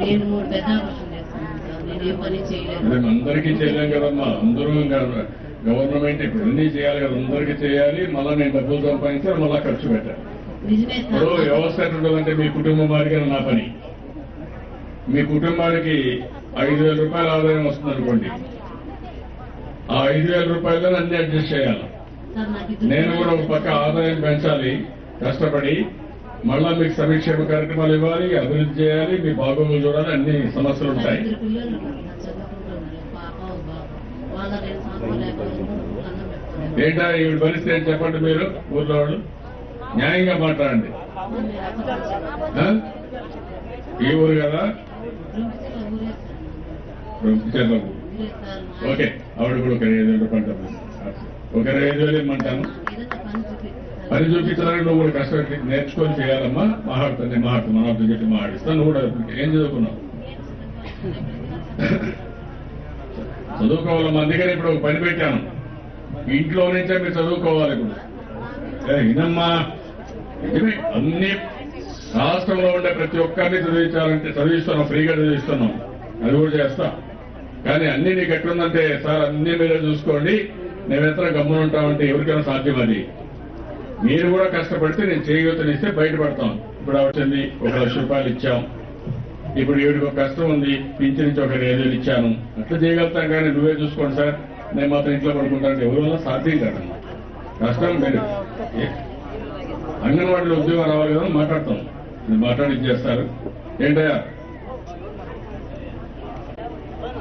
మూడు నేను ఏ పని చేయలేదు మేము అందరికీ చేయలేం కదమ్మా. అందరూ గవ- గవర్నమెంట్ ఇప్పుడు అన్ని చేయాలి కదా. అందరికీ చేయాలి. మళ్ళీ నేను డబ్బులు సంపాదించాలి మళ్ళీ ఖర్చు పెట్టాలి. ఇప్పుడు వ్యవస్థ ఎట్లుంటుందంటే మీ కుటుంబం వారికి నా పని. మీ కుటుంబానికి ఐదు వేల రూపాయల ఆదాయం వస్తుంది అనుకోండి. ఆ ఐదు వేల రూపాయల్లో అన్ని అడ్జస్ట్ చేయాలి. నేను కూడా ఒక పక్క ఆదాయం పెంచాలి కష్టపడి మళ్ళా మీకు సంక్షేమ కార్యక్రమాలు ఇవ్వాలి అభివృద్ధి చేయాలి మీ బాగోగులు చూడాలి అన్ని సమస్యలు ఉంటాయి. ఏంటా ఈవిడ పరిస్థితి ఏంటి చెప్పండి మీరు ఊర్లో వాళ్ళు? న్యాయంగా మాట్లాడండి? ఈ ఊరు కదా? ఓకే ఆవిడ కూడా ఒక ఐదు వేలు డబ్బులు ఒక ఐదు వేలు ఇమ్మంటాను పని చూపించాలని నువ్వు కూడా కష్టపడి నేర్చుకొని చేయాలమ్మా. మాట్లాడుతాను నేను మాట్లాడుతాను మనతో చెప్పి మాట్లాడిస్తాను నువ్వు కూడా ఏం చదువుకున్నావు? చదువుకోవాలమ్మా. అందుకని ఇప్పుడు ఒక పని పెట్టాను. ఇంట్లో నుంచే మీరు చదువుకోవాలి ఇప్పుడు. ఏ, ఇదమ్మా అన్ని రాష్ట్రంలో ఉండే ప్రతి ఒక్కరిని చదివించాలంటే చదివిస్తున్నాం ఫ్రీగా చదివిస్తున్నాం. అది కూడా చేస్తా. కానీ అన్ని నీకు ఎట్లుందంటే సార్ అన్ని మీరే చూసుకోండి. మేమెంత గమ్మున ఉంటామంటే ఎవరికైనా సాధ్యం అది. మీరు కూడా కష్టపడితే నేను చేయగలుగుతానిస్తే బయటపడతాం. ఇప్పుడు వచ్చింది ఒక లక్ష రూపాయలు ఇచ్చాం. ఇప్పుడు ఏడుకు ఒక కష్టం ఉంది పింఛన్ నుంచి ఒక ఐదు వేలు ఇచ్చాను. అట్లా చేయగలుగుతాం కానీ నువ్వే చూసుకోండి సార్. నేను మాత్రం ఇంట్లో పడుకుంటాను ఎవరి వల్ల సాధ్యం కాదమ్మా. కష్టం మీరు అంగన్వాడీలో ఉద్యోగం రావాలి కదా మాట్లాడతాం. మాట్లాడి చేస్తారు ఏంటయ్యా?